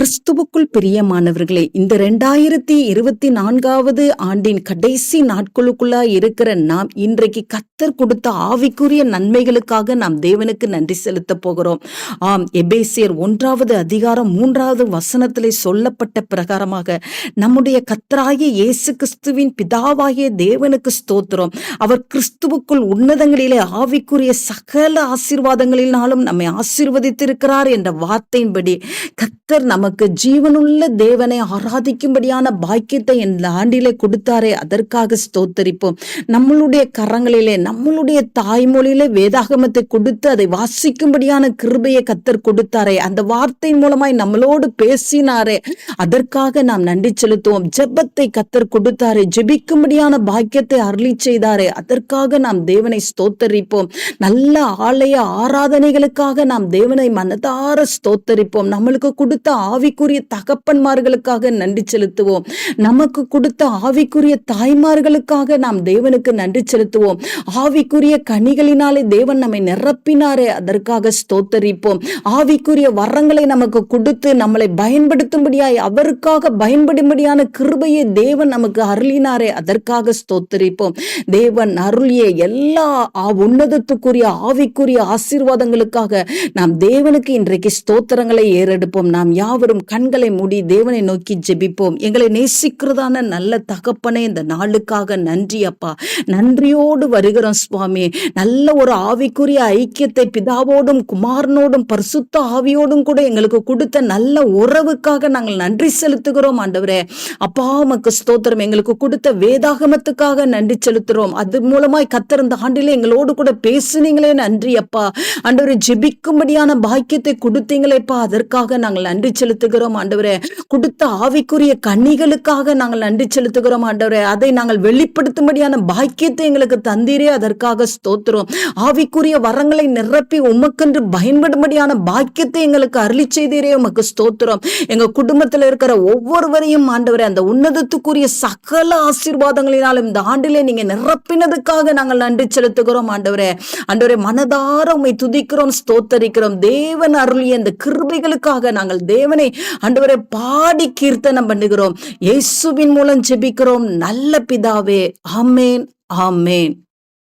கிறிஸ்துவுக்குள் பிரியமானவர்களே இந்த ரெண்டாயிரத்தி இருபத்தி நான்காவது ஆண்டின் கடைசி நாட்களுக்குள்ளா இருக்கிற நாம் இன்றைக்கு கத்தர் கொடுத்த ஆவிக்குரிய நன்மைகளுக்காக நாம் தேவனுக்கு நன்றி செலுத்த போகிறோம். ஆம் எபேசியர் ஒன்றாவது அதிகாரம் மூன்றாவது வசனத்திலே சொல்லப்பட்ட பிரகாரமாக நம்முடைய கத்தராகிய இயேசு கிறிஸ்துவின் பிதாவாகிய தேவனுக்கு ஸ்தோத்திரம். அவர் கிறிஸ்துவுக்குள் உன்னதங்களிலே ஆவிக்குரிய சகல ஆசீர்வாதங்களினாலும் நம்மை ஆசீர்வதித்திருக்கிறார் என்ற வார்த்தையின்படி கத்தர் நமக்கு ஜீவனுள்ள தேவனை ஆராதிக்கும்படியான பாக்கியத்தை இந்த ஆண்டிலே கொடுத்தாரே அதற்காக ஸ்தோத்தரிப்போம். நம்மளுடைய கரங்களிலே நம்மளுடைய தாய்மொழியிலே வேதாகமத்தை கொடுத்து அதை வாசிக்கும்படியான கிருபையை கத்தர் கொடுத்தாரே அந்த வார்த்தை மூலமாய் நம்மளோடு பேசினாரே அதற்காக நாம் நன்றி செலுத்துவோம். ஜெபத்தை கத்தர் கொடுத்தாரே ஜெபிக்கும்படியான பாக்கியத்தை அருளி செய்தாரே அதற்காக நாம் தேவனை ஸ்தோத்தரிப்போம். நல்ல ஆலய ஆராதனைகளுக்காக நாம் தேவனை மனதார ஸ்தோத்தரிப்போம். நம்மளுக்கு கொடுத்த ஆவிக்குரிய தகப்பன்மார்களுக்காக நன்றி செலுத்துவோம். நமக்கு கொடுத்த ஆவிக்குரிய தாய்மார்களுக்காக நாம் தேவனுக்கு நன்றி செலுத்துவோம். ஆவிக்குரிய கனிகளினாலே தேவன் நம்மை நிரப்பினாரே அதற்காக ஸ்தோத்தரிப்போம். ஆவிக்குரிய வரங்களை நமக்கு கொடுத்து நம்மளை பயன்படுத்தும்படியாய் அவருக்காக பயன்படும்படியான கிருபையை தேவன் நமக்கு அருளினாரே அதற்காக ஸ்தோத்தரிப்போம். தேவன் அருளிய எல்லா ஆ- உன்னதத்துக்குரிய ஆவிக்குரிய ஆசீர்வாதங்களுக்காக நாம் தேவனுக்கு இன்றைக்கு ஸ்தோத்திரங்களை ஏறெடுப்போம். நாம் யாவரும் கண்களை மூடி தேவனை நோக்கி ஜெபிப்போம். எங்களை நேசிக்கிறதான நல்ல தகப்பனே இந்த நாளுக்காக நன்றி அப்பா. நன்றியோடு வருகிறோம் சுவாமி. நல்ல ஒரு ஆவிக்குரிய ஐக்கியத்தை பிதாவோடும் குமாரனோடும் பரிசுத்த ஆவியோடும் கூட எங்களுக்கு கொடுத்த நல்ல உறவுக்காக நாங்கள் நன்றி செலுத்துகிறோம் ஆண்டவரே. அப்பா உமக்கு ஸ்தோத்திரம். எங்களுக்கு கொடுத்த வேதாகமத்துக்காக நன்றி செலுத்துறோம் அது மூலமாய் கத்தர் இந்த ஆண்டிலே எங்களோடு கூட பேசுனீங்களே நன்றி அப்பா. ஆண்டவரை ஜெபிக்கும்படியான பாக்கியத்தை கொடுத்தீங்களேப்பா. அதற்காக நாங்கள் நன்றி நன்றி செலுத்துகிறோம் ஆண்டவரே. கொடுத்த ஆவிக்குரிய கன்னிகளுக்காக நாங்கள் நன்றி செலுத்துகிறோம் ஆண்டவரே. அதை நாங்கள் வெளிப்படுத்தும்படியான பாக்கியத்தை எங்களுக்கு தந்தீரே. அதற்காக ஸ்தோத்திரம். ஆவிக்குரிய வரங்களை நிரப்பி உமக்கென்று பயன்படும்படியான பாக்கியத்தை எங்களுக்கு அருளி செய்தீரே. உமக்கு ஸ்தோத்திரம். எங்க குடும்பத்தில் இருக்கிற ஒவ்வொருவரையும் ஆண்டவரே அந்த உன்னதத்துக்குரிய சகல ஆசீர்வாதங்களினாலும் இந்த ஆண்டிலே நீங்க நிரப்பினதுக்காக நாங்கள் நன்றி செலுத்துகிறோம் ஆண்டவரே. ஆண்டவரே மனதார உண்மை துதிக்கிறோம் ஸ்தோத்தரிக்கிறோம். தேவன் அருளிய இந்த கிருபைகளுக்காக நாங்கள் தேவனை ஆண்டவரை பாடி கீர்த்தனம் பண்ணுகிறோம். இயேசுவின் மூலம் ஜெபிக்கிறோம். நல்ல பிதாவே ஆமேன் ஆமேன்.